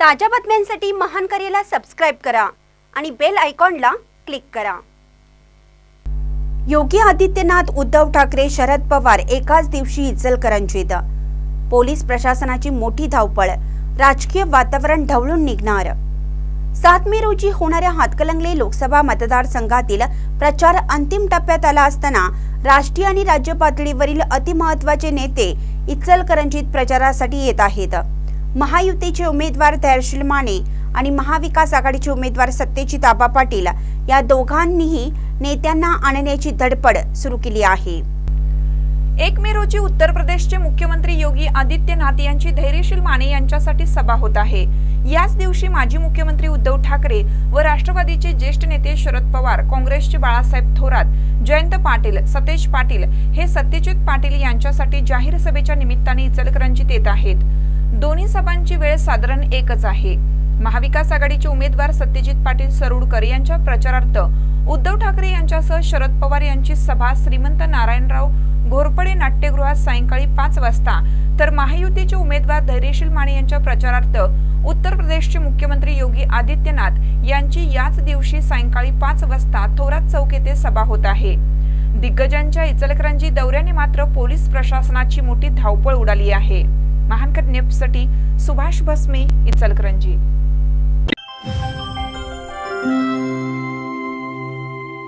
ताज्या बातम्यांसाठी महान करेला सबस्क्राईब करा आणि बेल आयकॉनला क्लिक करा. योगी आदित्यनाथ उद्धव ठाकरे शरद पवार एकाच दिवशी इचलकरंजीत. पोलीस प्रशासनाची मोठी धावपळ. राजकीय वातावरण ढवळून निघणार. सात मे रोजी होणाऱ्या हातकलंगले लोकसभा मतदारसंघातील प्रचार अंतिम टप्प्यात आला असताना राष्ट्रीय आणि राज्य पातळीवरील अतिमहत्वाचे नेते इचलकरंजीत प्रचारासाठी येत आहेत. महायुतीचे उमेदवार धैर्यशील माने आणि महाविकास आघाडीचे उमेदवार सत्यजित आबा पाटील या दोघांनीही नेत्यांना आणण्याची धडपड सुरू केली आहे. एक मे रोजी उत्तर प्रदेशचे मुख्यमंत्री योगी आदित्यनाथ यांची धैर्यशील माने यांच्यासाठी सभा होत आहे. याच दिवशी माजी मुख्यमंत्री उद्धव ठाकरे व राष्ट्रवादीचे ज्येष्ठ नेते शरद पवार काँग्रेसचे बाळासाहेब थोरात जयंत पाटील सतेज पाटील हे सत्यजित पाटील यांच्यासाठी जाहीर सभेच्या निमित्ताने इचलकरंजीत येत आहेत. दोन्ही सभांची वेळ साधारण एकच आहे. महाविकास आघाडीचे उमेदवार सत्यजित पाटील सरुडकर यांच्या प्रचारार्थ उद्धव ठाकरे यांच्यासह शरद पवार यांची सभा श्रीमंत नारायणराव घोरपडे नाट्यगृहात सायंकाळी पाच वाजता. तर महायुतीचे उमेदवार धैर्यशील माने यांच्या प्रचारार्थ उत्तर प्रदेशचे मुख्यमंत्री योगी आदित्यनाथ यांची याच दिवशी सायंकाळी पाच वाजता थोरात चौक येथे सभा होत आहे. दिग्गजांच्या इचलकरंजी दौऱ्याने मात्र पोलीस प्रशासनाची मोठी धावपळ उडाली आहे. महानकर न्यूजसाठी सुभाष भस्मे इचलकरंजी.